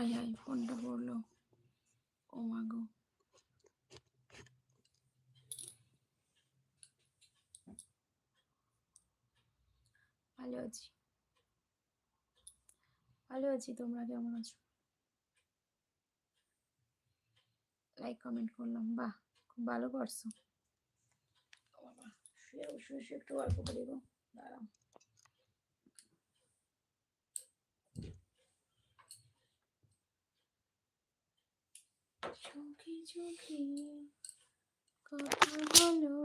High high ফোনটা পড়ল। ও মা গো। ভালো আছি। ভালো আছি, তোমরা কেমন আছো? লাইক কমেন্ট করলাম, বাহ, খুব ভালো করছ। শুয়ে শুয়ে একটু গল্প করি দাঁড়াও। চোখে চোখে কথা বলো।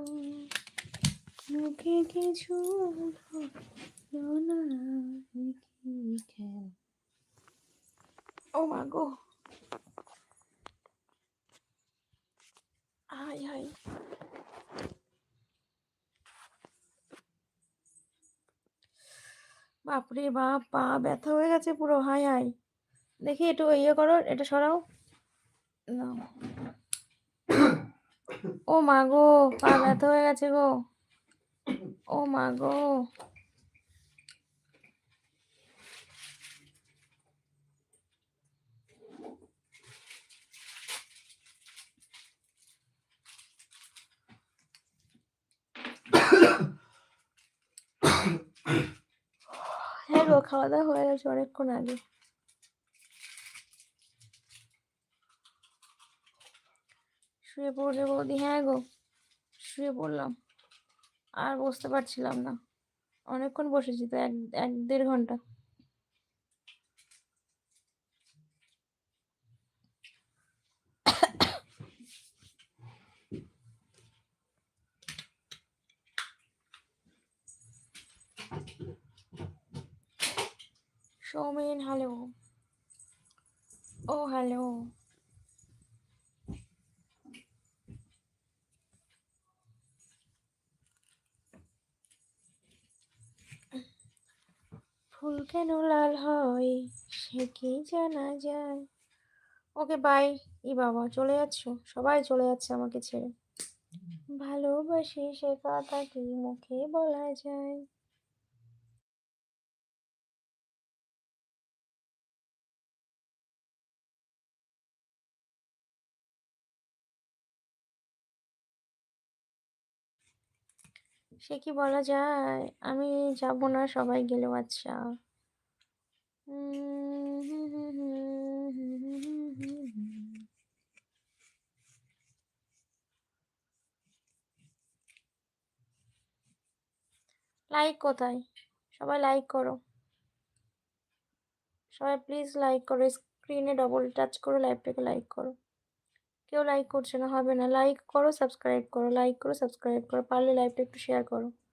মুখে কিছু বলো না ও মা গো। High high. বাপরে বাপ, পা ব্যথা হয়ে গেছে পুরো। হাই হাই। দেখি একটু ইয়ে করো, এটা সরাও। ও মা গো, পা ব্যথা হয়ে গেছে গো। ও মা গো। হ্যাঁ গো, খাওয়া দাওয়া হয়ে গেছে অনেকক্ষণ আগে। শুয়ে পড়লে বৌদি হ্যাঁ গো। শুয়ে পড়লাম। আর বসতে পারছিলাম না। অনেকক্ষণ বসেছি তো, এক এক দেড় ঘণ্টা সৌমেন হ্যালো ও হ্যালো ফুল কেন লাল হয়, সে কি জানা যায়? ওকে বাই ই বাবা, চলে যাচ্ছ। সবাই চলে যাচ্ছে আমাকে ছেড়ে। ভালোবাসি সে কথা কি মুখে বলা যায়। সে কি বলা যায়? আমি যাব না সবাই গেলেও আচ্ছা। লাইক কোথায়? সবাই লাইক করো। সবাই প্লিজ লাইক করো। স্ক্রিনে ডবল টাচ করো লাইভটাকে লাইক করো। কেউ লাইক করছে না, হবে না। লাইক করো সাবস্ক্রাইব করো। লাইক করো সাবস্ক্রাইব করো। পারলে লাইভটা একটু শেয়ার করো।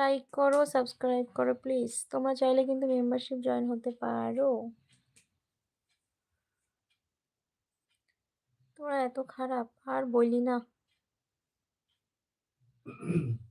লাইক করো সাবস্ক্রাইব করো প্লিজ তোমরা চাইলে কিন্তু মেম্বারশিপ জয়েন হতে পারো। তোমরা এত খারাপ, আর বলি না।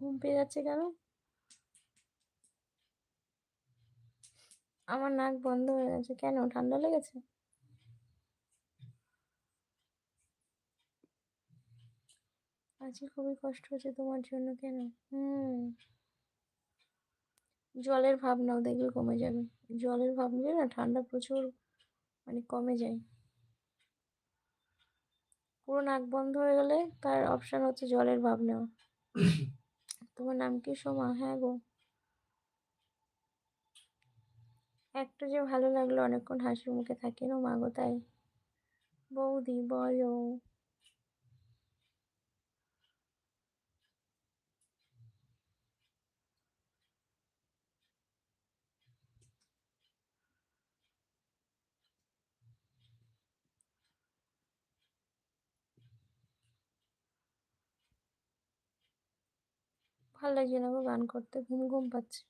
ঘুম পেয়ে যাচ্ছে কেন? আমার নাক বন্ধ হয়ে গেছে। কেন? ঠান্ডা লেগেছে? আজকে খুবই কষ্ট হচ্ছে তোমার জন্য, কেন? হুম। জলের ভাব নাও দেখবে কমে যাবে। জলের ভাব নিলে না ঠান্ডা প্রচুর মানে কমে যায়। পুরো নাক বন্ধ হয়ে গেলে তার অপশান হচ্ছে জলের ভাব নেওয়া। তোমার নাম কি সোমা? হ্যাঁ গো। একটা যে ভালো লাগল, অনেকক্ষণ হাসি মুখে থাকি না মাগো তাই। বৌদি, বলো। ভালো লাগছে না গান করতে, ঘুম ঘুম পাচ্ছে।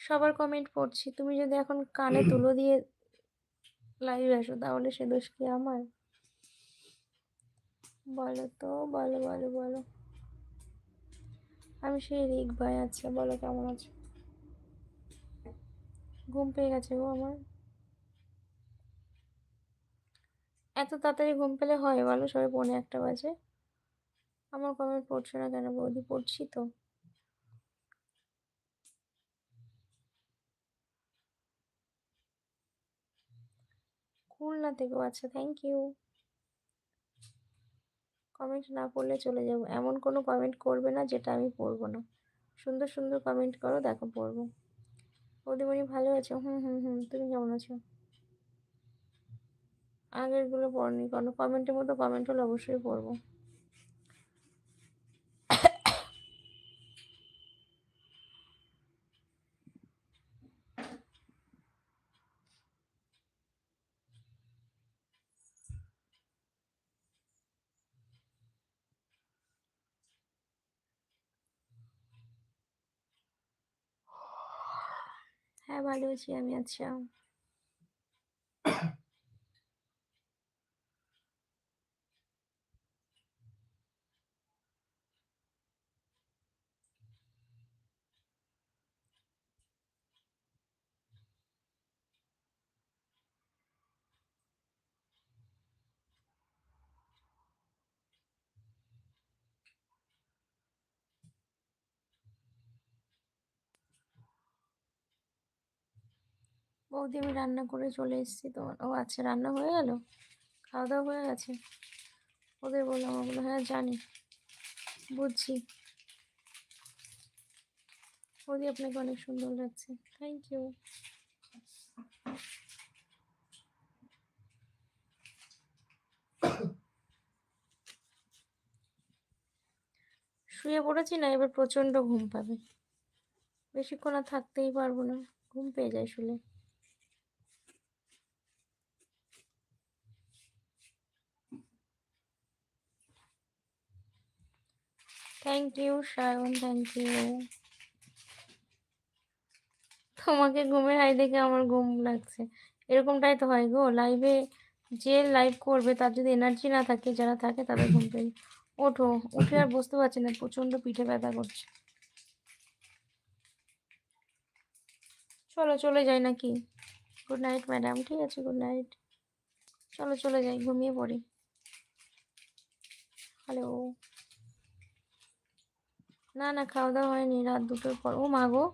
সবার কমেন্ট পড়ছি, তুমি যদি এখন কানে তুলো দিয়ে লাইভে আসো, তাহলে সে দোষ কি আমার? বলো তো, বলো বলো বলো। আমি সেই রিক ভাই আচ্ছা বলো কেমন আছো? ঘুম পেয়ে গেছে গো আমার। এত তাড়াতাড়ি ঘুম পেলে হয় বলো? সবাই পৌনে একটা বাজে। আমার কমেন্ট পড়ছে না কেন বৌদি? পড়ছি তো। খুলনা থেকেও আচ্ছা থ্যাংক ইউ কমেন্ট না পড়লে চলে যাব। এমন কোনো কমেন্ট করবে না যেটা আমি পড়ব না। সুন্দর সুন্দর কমেন্ট করো, দেখো পড়ব। বৌদিমণি, ভালো আছো? হুম হুম হুম, তুমি কেমন আছো? আগেরগুলো পড়নি, কোনো কমেন্টের মতো কমেন্ট হলে অবশ্যই পড়ব। হ্যাঁ ভালো আছি আমি আচ্ছা। বৌদি আমি রান্না করে চলে এসেছি তোমার ও আচ্ছা রান্না হয়ে গেল? খাওয়া দাওয়া হয়ে গেছে? ওদের বললাম ওগুলো হ্যাঁ জানি। বুঝছি। বৌদি আপনাকে অনেক সুন্দর লাগছে। থ্যাংক ইউ শুয়ে পড়েছি না, এবার প্রচণ্ড ঘুম পাবে। বেশিক্ষণ আর থাকতেই পারব না। ঘুম পেয়ে যায় শুলে। Thank you Sayan thank you তোমাকে ঘুমের হাই দেখে আমার ঘুম লাগছে। এরকমটাই তো হয় গো। লাইভে যে লাইভ করবে, তার যদি এনার্জি না থাকে, যারা থাকে তাদের ঘুম পেয়ে ওঠো, উঠে আর বুঝতে পারছি না, প্রচণ্ড পিঠে ব্যথা করছে। চলো, চলে যাই নাকি? গুড নাইট ম্যাডাম ঠিক আছে গুড নাইট চলো, চলে যাই, ঘুমিয়ে পড়ি। হ্যালো না না খাওয়া দাওয়া হয়নি রাত দুটোর পর। ও মাগো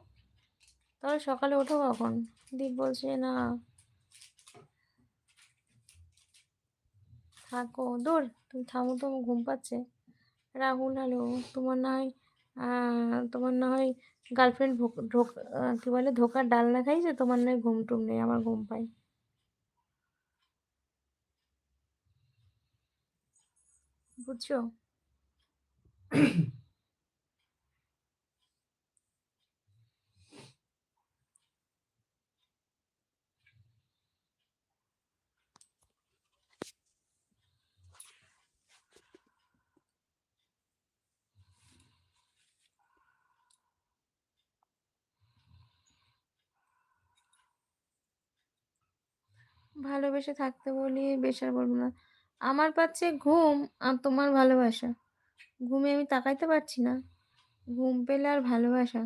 তাহলে সকালে ওঠো কখন? দীপ বলছে, না। থাকো। দূর তুমি থামো তো, ঘুম পাচ্ছে। রাহুল, হ্যালো, তোমার না হয় তোমার না হয় গার্লফ্রেন্ড কী বলে, ধোকার ডাল না খাইছে? তোমার নয় ঘুম টুম নেই, আমার ঘুম পাই বুঝছ? ভালোবেসে থাকতে বলি, বেশার বলব না। আমার পাচ্ছে ঘুম আর তোমার ভালোবাসা। ঘুমে আমি তাকাইতে পারছি না। ঘুম পেলে আর ভালোবাসা।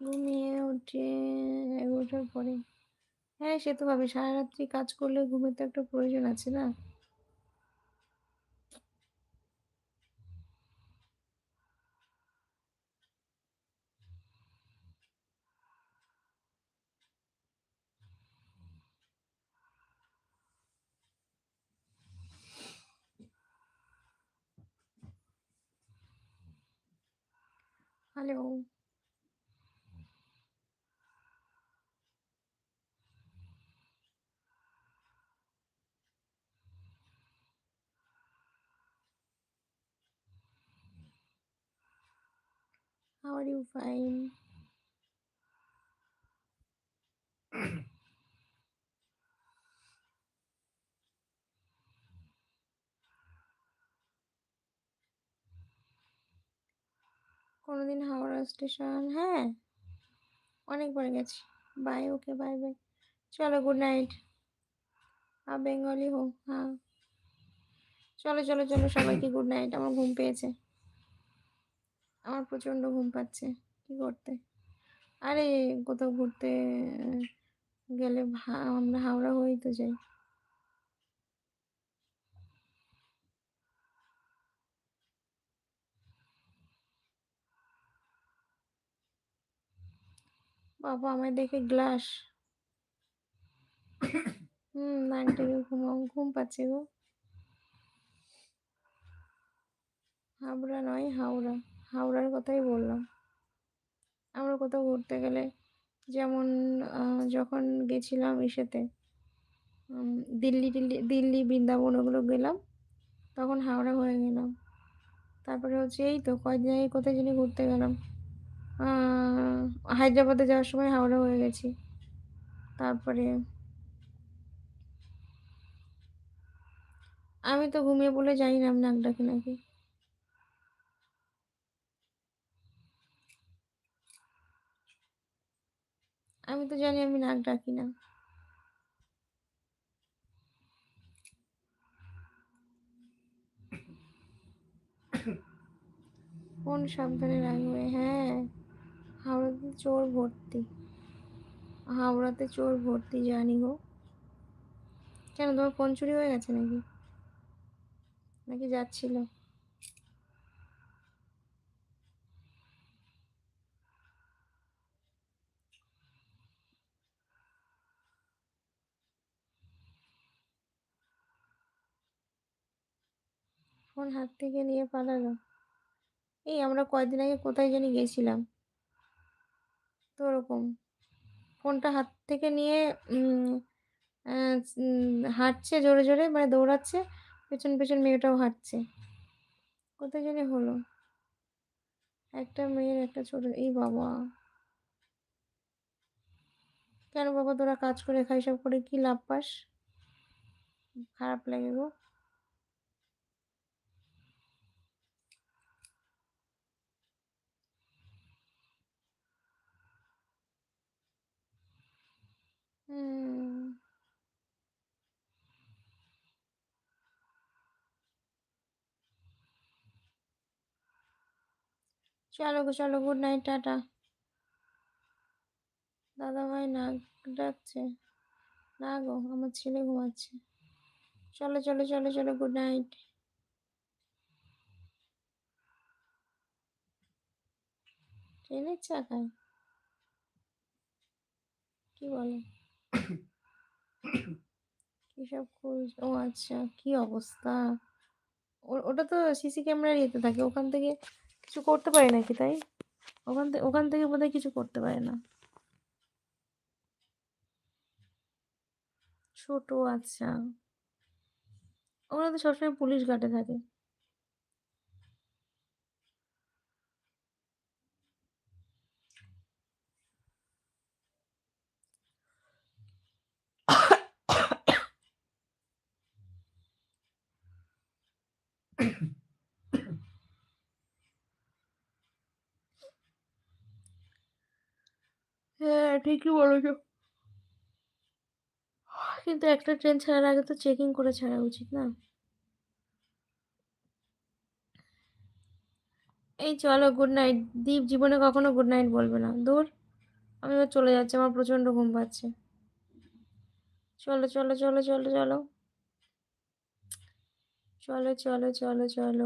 ঘুমিয়ে উঠে এগারোটার পরে। হ্যাঁ সে তো ভাবে সারা রাত্রি কাজ করলে ঘুমের তো একটা প্রয়োজন আছে না? Hello How are you? Fine. কোনোদিন হাওড়া স্টেশন হ্যাঁ? অনেকবার গেছি। বাই ওকে বাই বাই চলো গুড নাইট আ বেঙ্গলি হোক হ্যাঁ। চলো চলো চলো, সবাইকে গুড নাইট আমার ঘুম পেয়েছে। আমার প্রচণ্ড ঘুম পাচ্ছে, কি করতে? আরে কোথাও ঘুরতে গেলে আমরা হাওড়া হয়েই তো যাই। বাবা, আমায় দেখে গ্লাস। হুম, নাক ঘুমাও ঘুম পাচ্ছে গো। হাবড়া নয়, হাওড়া। হাওড়ার কথাই বললাম। আমরা কোথাও ঘুরতে গেলে যেমন যখন গেছিলাম ইসেতে দিল্লি টিল্লি, দিল্লি, বৃন্দাবন ওগুলো গেলাম, তখন হাওড়া হয়ে গেলাম। তারপরে হচ্ছে এই তো কয়েকদিন আগে কোথায় জানি ঘুরতে গেলাম। হায়দ্রাবাদে যাওয়ার সময় হাওড়া হয়ে গেছি। তারপরে আমি তো ঘুমিয়ে বলে যাই না আমি নাক নাকি। আমি তো জানি আমি নাক ডাকি না। কোন সাবধানে রাখবে হ্যাঁ। হাওড়াতে চোর ভর্তি। হাওড়াতে চোর ভর্তি, জানি গো। কেন, তোমার ফোন চুরি হয়ে গেছে নাকি? নাকি যাচ্ছিল? ফোন হাত থেকে নিয়ে পালালো। এই আমরা কয়েকদিন আগে কোথায় জানি গেছিলাম। তো ওরকম। ফোনটা হাত থেকে নিয়ে হাঁটছে জোরে জোরে মানে দৌড়াচ্ছে, পেছন পেছন মেয়েটাও হাঁটছে। কোথায় জানি হলো। একটা মেয়ের, একটা ছোট, এই বাবা। কেন বাবা তোরা কাজ করে খাই সব করে কি লাভ পাস? খারাপ লাগে গো। চলো গো, চলো গুড নাইট টাটা। দাদা ভাই নাক ডাকছে। না গো, আমার ছেলে ঘুমাচ্ছে। চলো চলো চলো চলো গুড নাইট ট্রেনের চাকায় কি বলে? খুলছ ও আচ্ছা কি অবস্থা? ওটা তো সিসি ক্যামেরার ইয়েতে থাকে, ওখান থেকে কিছু করতে পারে নাকি তাই? ওখান থেকে ওখান থেকে বোধহয় কিছু করতে পারে না। ছোট আচ্ছা। ওখানে তো সবসময় পুলিশ গার্ডে থাকে। হ্যাঁ ঠিকই বলেছ। কিন্তু একটা ট্রেন ছাড়ার আগে তো চেকিং করে ছাড়া উচিত না। এই চলো গুড নাইট দীপ জীবনে কখনো গুড নাইট বলবে না। দূর আমি এবার চলে যাচ্ছি, আমার প্রচণ্ড ঘুম পাচ্ছে। চলো চলো চলো চলো চলো। চলো চলো চলো চলো।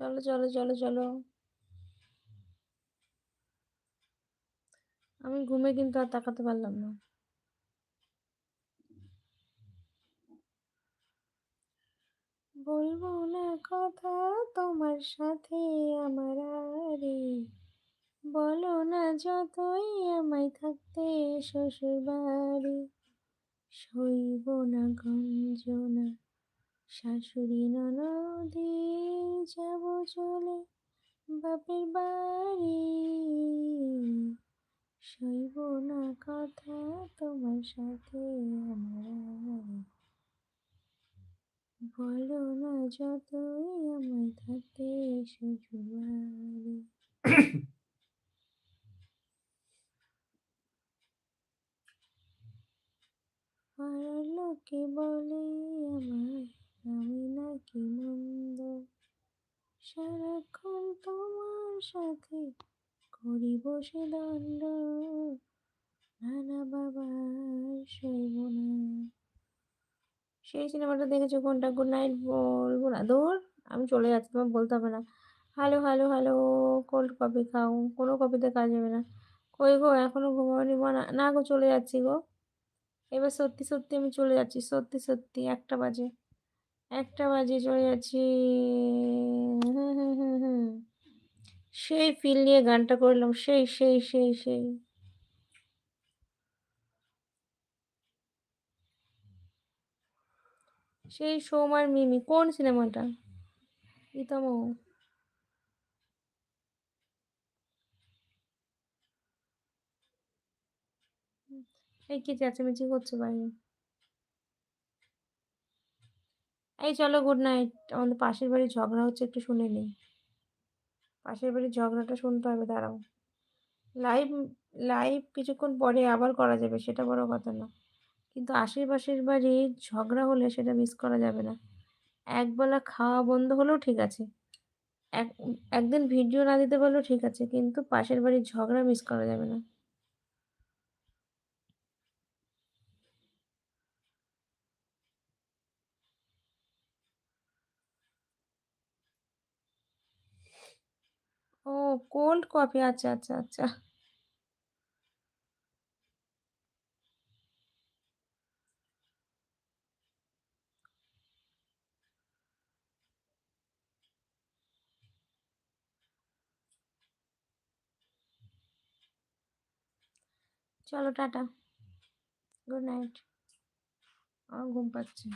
চলো চলো চলো চলো। আমি ঘুমে কিন্তু আর তাকাতে পারলাম না। বলব না কথা তোমার সাথে আমার আরে। বলো না যতই আমায় থাকতে শ্বশুর বাড়ি সইব না গঞ্জনা, শাশুড়ি ননদে যাব চলে বাপের বাড়ি। সইব না কথা তোমার সাথে আমার বলো না যতই আমায় থাকতে শ্বশুর পাড়ার লোকে বলে আমায়? আমি নাকি মন্দ। সারাক্ষণ তোমার সাথে করি বসে দণ্ড। নানা শৈব না সেই সিনেমাটা দেখেছ কোনটা? গুড নাইট বলব না। দূর আমি চলে যাচ্ছি তোমার বলতে হবে না। Hello hello hello cold coffee খাও। কোনো কফিতে কাজ হবে না। কই গো, এখনও ঘুমাওনি? না না গো, চলে যাচ্ছি গো। এবার সত্যি সত্যি আমি চলে যাচ্ছি, সত্যি সত্যি একটা বাজে একটা বাজে চলে যাচ্ছি। হুম হুম হুম হুম। সেই ফিল নিয়ে গানটা করলাম, সেই সেই সেই সেই। সেই সোমার মিমি, কোন সিনেমাটা ইতম এই কি চেঁচামেচি করছে বাইরে? এই চলো গুড নাইট আমাদের পাশের বাড়ির ঝগড়া হচ্ছে, একটু শুনে নিই। পাশের বাড়ির ঝগড়াটা শুনতে হবে, দাঁড়াও। লাইভ লাইভ কিছুক্ষণ পরে আবার করা যাবে, সেটা বড় কথা না। কিন্তু আশেপাশের বাড়ির ঝগড়া হলে সেটা মিস করা যাবে না। একবেলা খাওয়া বন্ধ হলেও ঠিক আছে। এক, একদিন ভিডিও না দিতে পারলেও ঠিক আছে, কিন্তু পাশের বাড়ির ঝগড়া মিস করা যাবে না। ও কোল্ড কফি আচ্ছা আচ্ছা আচ্ছা। চলো টাটা। Good night. আমার ঘুম পাচ্ছে।